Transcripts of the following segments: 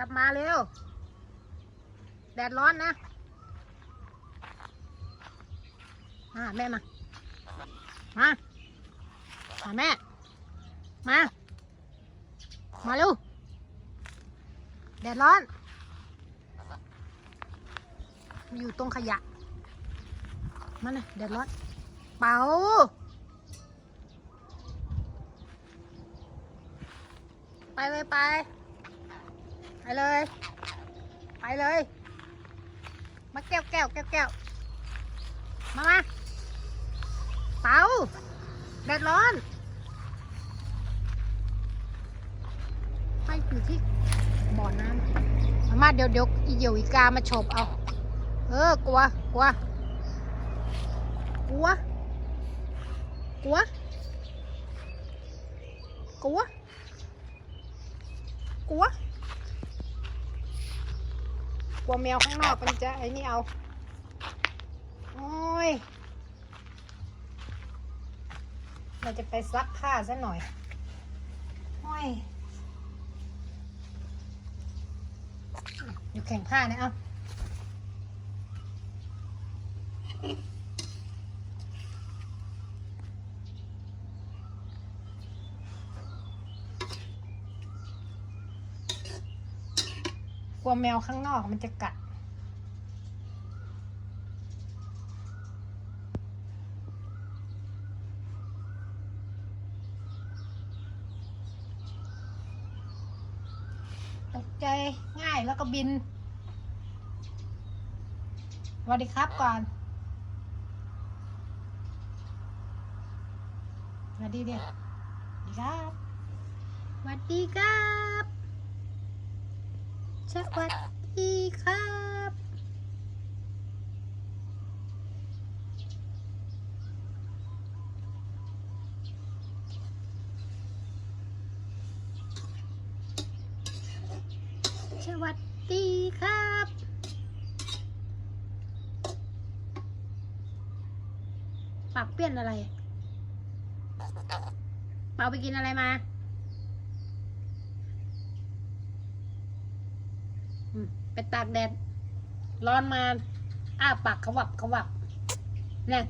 กลับมาเร็ว แดดร้อนนะมาแม่มา มา มาแม่ มา มาเร็ว แดดร้อน อยู่ตรงขยะ มาเนะแดดร้อน เป่าไปเลยไปไป เลย ไปเลย มาแก้วแก้วแก้วแก้วมามาเตาแดดร้อนไปอยู่ที่บ่อน้ำมามาเดี๋ยวเดี๋ยวอีเหยี่ยวอีกามาฉบเอา เออกลัวกลัวกลัวกลัวกลัวกลัว ลัวแมวข้างนอกมันจะไอ้นี่เอา โอ้ย เราจะไปซักผ้าซะหน่อย โอ้ย อยู่แข่งผ้านะเอา ลัวแมวข้างนอกมันจะกัด ตกใจง่ายแล้วก็บินสวัสดีครับก่อนสวัสดีเดียวสวัสดีครับสวัสดีครับ สวัสดีครับสวัสดีครับปากเปี้ยนอะไรเปาไปกินอะไรมาอืม ไปตากแดด ร้อนมา อ้าปากขวับขวับเนี่ย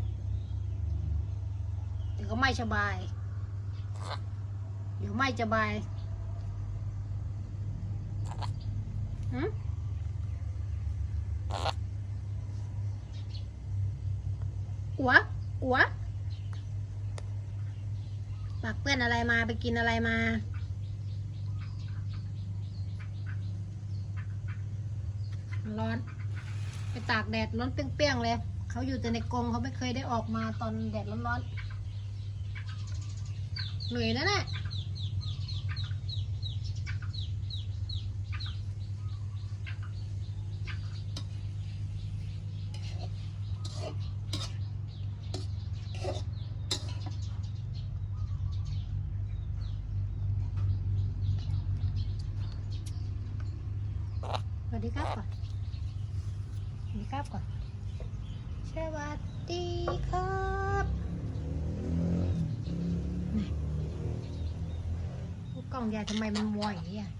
เดี๋ยวก็ไม่สบาย เดี๋ยวไม่สบายหืมอัวอัวปากเปื้อนอะไรมาไปกินอะไรมา ร้อน ไปตากแดดร้อนเปรี้ยงๆเลย เขาอยู่แต่ในกรงเขาไม่เคยได้ออกมาตอนแดดร้อนๆ เหนื่อยแล้วนะสวัสดีครับก่อนสวัส ดีครับก่อน สวัสดีครับกล่องยายทำไมมันวอยอย่างนี้อะ